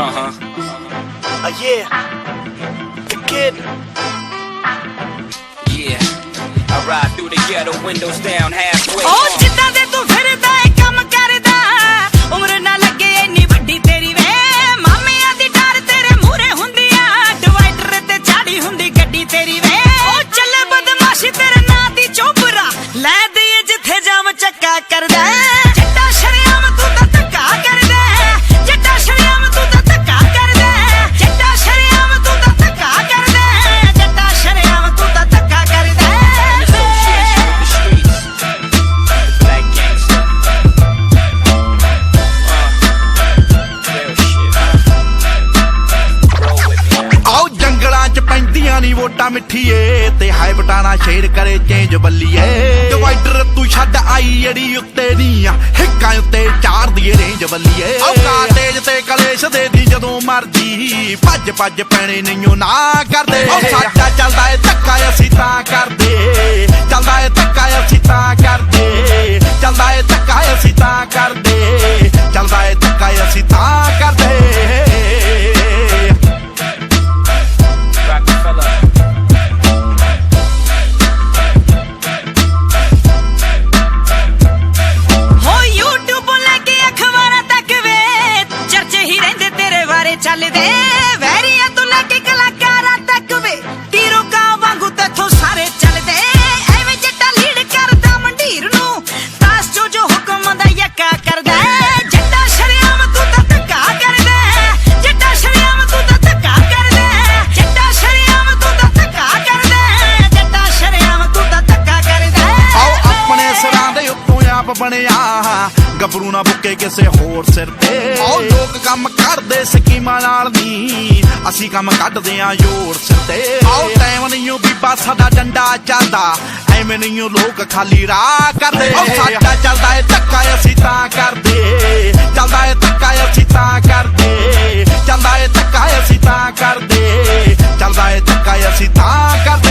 Uh huh. Uh, yeah. The kid. Yeah. I ride through the ghetto, windows down halfway. ਉਹ ਜਿੱਦਾਂ ਦੇ ਤੂੰ ਫਿਰਦਾ ਏ ਕੰਮ ਕਰਦਾ ਉਮਰ ਨਾ ਲੱਗੇ ਇੰਨੀ ਵੱਡੀ ਤੇਰੀ ਵੇ ਮਾਮਿਆਂ ਦੀ ਡਰ ਤੇਰੇ ਮੂਹਰੇ ਹੁੰਦੀ ਆ ਡਿਵਾਈਡਰ ਤੇ ਚਾੜੀ ਹੁੰਦੀ ਗੱਡੀ ਤੇਰੀ ਨਹੀਂ ਵੋਟਾਂ ਮਿੱਠੀਏ ਤੇ ਹਾਈ ਬਟਾਣਾ ਸ਼ੇਰ ਕਰੇ ਚੇਂਜ ਬੱਲੀਏ। ਡਿਵਾਈਡਰ ਤੂੰ ਛੱਡ ਆਈ ਅੜੀ ਉੱਤੇ ਨਹੀਂ ਆ ਹਿੱਕਾਂ ਉੱਤੇ ਚਾਰ ਦੀਏ ਰੇਂਜ ਬੱਲੀਏ। ਆਓ ਕਾਟੇਜ ਤੇ ਕਲੇਸ਼ ਦੇ ਦੀ ਜਦੋਂ ਮਰਜ਼ੀ ਭੱਜ ਭੱਜ ਪੈਣੇ ਨਹੀਂਓ ਨਾ ਕਰਦੇ। ਉਹ ਸਾਡਾ ਚੱਲਦਾ ਏ ਧੱਕਾ ਚੱਲਦੇ ਵੈਰੀਆਂ ਤੋਂ ਲੈ ਕੇ ਕਲਾਕਾਰਾਂ ਤੱਕ ਵੇ ਤੀਰੋ ਕਾ ਵਾਂਗੂ ਤੇਥੋਂ ਸਾਰੇ ਚੱਲਦੇ। ਐਵੇਂ ਜੱਟਾ ਲੀਡ ਕਰਦਾ ਮੰਡੀਰ ਨੂੰ ਤਾਸ ਜੋ ਜੋ ਹੁਕਮ ਦਾ ਯੱਕਾ ਕਰਦਾ। ਜੱਟਾ ਸ਼ਰਿਆਮ ਤੂੰ ਤਾਂ ਧੱਕਾ ਕਰਦਾ। ਜੱਟਾ ਸ਼ਰਿਆਮ ਤੂੰ ਤਾਂ ਧੱਕਾ ਕਰਦਾ। ਜੱਟਾ ਸ਼ਰਿਆਮ ਤੂੰ ਤਾਂ ਧੱਕਾ ਕਰਦਾ। ਜੱਟਾ ਸ਼ਰਿਆਮ ਤੂੰ ਤਾਂ ਧੱਕਾ ਕਰਦਾ। ਆਓ ਆਪਣੇ ਸਿਰਾਂ ਦੇ ਉੱਤੋਂ ਆਪ ਬਣਿਆ। ਗੱਭਰੂ ਨਾ ਬੁੱਕੇ ਕਿਸੇ ਹੋਰ ਸਿਰ ਤੇ। ਆਓ ਲੋਕ ਕੰਮ ਕਰਦੇ ਸਕੀਮਾਂ ਨਾਲ ਨਹੀਂ ਅਸੀਂ ਕੰਮ ਕੱਢਦੇ ਆਂ ਜ਼ੋਰ ਸਿਰ ਤੇ। ਆਓ ਟਾਈਮ ਨਹੀਂ ਓ ਬੀਬਾ ਸਾਡਾ ਡੰਡਾ ਚੱਲਦਾ। ਐਵੇਂ ਨਹੀਂ ਓ ਲੋਕ ਖਾਲੀ ਰਾਹ ਕਰਦੇ। ਆਓ ਸਾਡਾ ਚੱਲਦਾ ਏ ਧੱਕਾ ਅਸੀਂ ਤਾਂ ਕਰਦੇ। ਚੱਲਦਾ ਏ ਧੱਕਾ ਅਸੀਂ ਤਾਂ ਕਰਦੇ। ਚੱਲਦਾ ਏ ਧੱਕਾ ਅਸੀਂ ਤਾਂ ਕਰਦੇ। ਚੱਲਦਾ ਏ ਧੱਕਾ ਅਸੀਂ ਤਾਂ ਕਰਦੇ।